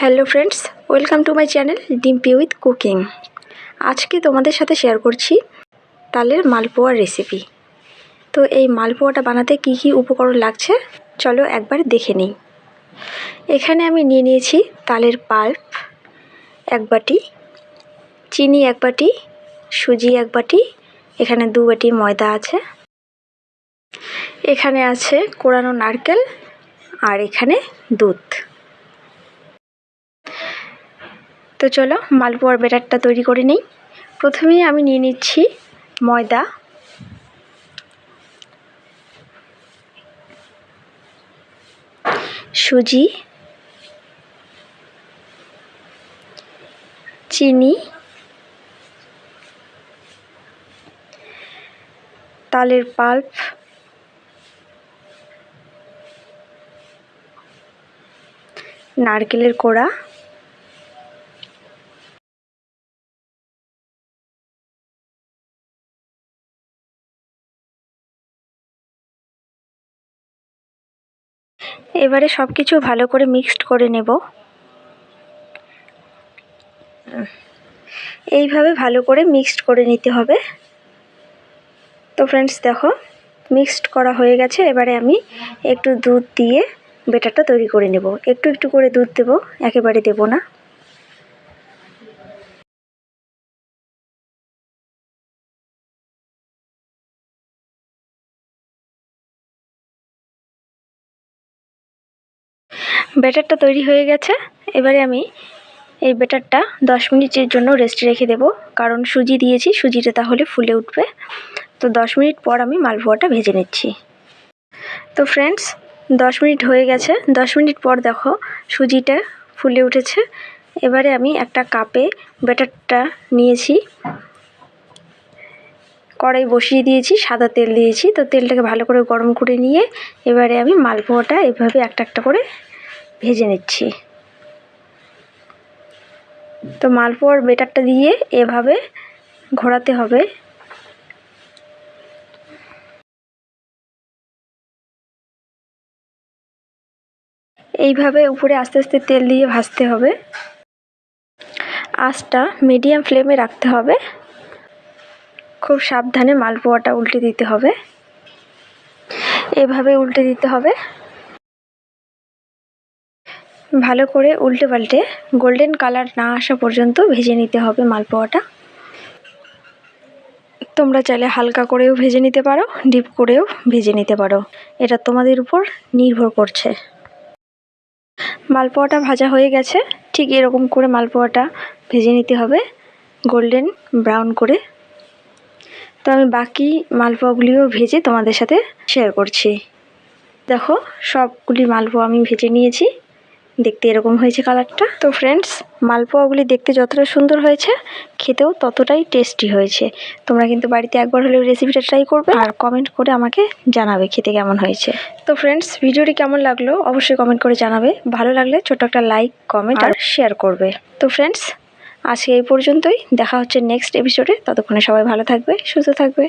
Hello friends, welcome to my channel Dimpi with cooking. আজকে তোমাদের সাথে শেয়ার করছি তালের মালপোয়ার রেসিপি। তো এই মালপোয়াটা বানাতে কি কি উপকরণ লাগছে, চলো একবার দেখে নিই। এখানে আমি নিয়ে নিয়েছি তালের পাল্প এক বাটি, চিনি এক বাটি, সুজি এক বাটি, এখানে দু বাটি ময়দা আছে। এখানে আছে কোরানো নারকেল আর এখানে দুধ। তো চলো, মালপোয়ার ব্যাটারটা তৈরি করে নিই। প্রথমেই আমি নিয়ে নিচ্ছি ময়দা। সুজি। চিনি। তালের পাল্প। নারকেলের কোড়া। এবারে সব কিছু ভালো করে মিক্সড করে নেব। এইভাবে ভালো করে মিক্সড করে নিতে হবে। তো ফ্রেন্ডস দেখো মিক্সড করা হয়ে গেছে। এবারে আমি একটু দুধ দিয়ে বেটারটা তৈরি করে নেব। একটু একটু করে দুধ দেব, একেবারে দেব না। ব্যাটারটা তৈরি হয়ে গেছে। এবারে আমি এই ব্যাটারটা দশ মিনিটের জন্য রেস্টে রেখে দেব। কারণ সুজি দিয়েছি, সুজিটা তাহলে ফুলে উঠবে। তো দশ মিনিট পর আমি মালপোয়াটা ভেজে নিচ্ছি। তো ফ্রেন্ডস দশ মিনিট হয়ে গেছে। দশ মিনিট পর দেখো সুজিটা ফুলে উঠেছে। এবারে আমি একটা কাপে ব্যাটারটা নিয়েছি। কড়াই বসিয়ে দিয়েছি, সাদা তেল দিয়েছি। তো তেলটাকে ভালো করে গরম করে নিয়ে এবারে আমি মালপোয়াটা এভাবে একটা একটা করে ভেজে নিচ্ছি। তো মালপোয়ার বেটারটা দিয়ে এভাবে ঘোরাতে হবে। এইভাবে উপরে আস্তে আস্তে তেল দিয়ে ভাজতে হবে। আঁচটা মিডিয়াম ফ্লেমে রাখতে হবে। খুব সাবধানে মালপোয়াটা উল্টে দিতে হবে। এভাবে উল্টে দিতে হবে। ভালো করে উল্টে পাল্টে গোল্ডেন কালার না আসা পর্যন্ত ভেজে নিতে হবে মালপোয়াটা তোমরা চাইলে হালকা করেও ভেজে নিতে পারো ডিপ করেও ভেজে নিতে পারো। এটা তোমাদের উপর নির্ভর করছে। মালপোয়াটা ভাজা হয়ে গেছে, ঠিক এরকম করে মালপোয়াটা ভেজে নিতে হবে গোল্ডেন ব্রাউন করে। তো আমি বাকি মালপোয়াগুলিও ভেজে তোমাদের সাথে শেয়ার করছি। দেখো, সবগুলি মালপোয়া আমি ভেজে নিয়েছি। দেখতে এরকম হয়েছে কালারটা। তো ফ্রেন্ডস মালপোয়াগুলি দেখতে যতটা সুন্দর হয়েছে, খেতেও ততটাই টেস্টি হয়েছে। তোমরা কিন্তু বাড়িতে একবার হলেও রেসিপিটা ট্রাই করবে আর কমেন্ট করে আমাকে জানাবে খেতে কেমন হয়েছে। তো ফ্রেন্ডস ভিডিওটি কেমন লাগল অবশ্যই কমেন্ট করে জানাবে। ভালো লাগলে ছোট একটা লাইক কমেন্ট আর শেয়ার করবে। তো ফ্রেন্ডস আজকে এই পর্যন্তই। দেখা হচ্ছে নেক্সট এপিসোডে ততক্ষণে সবাই ভালো থাকবে, সুস্থ থাকবে।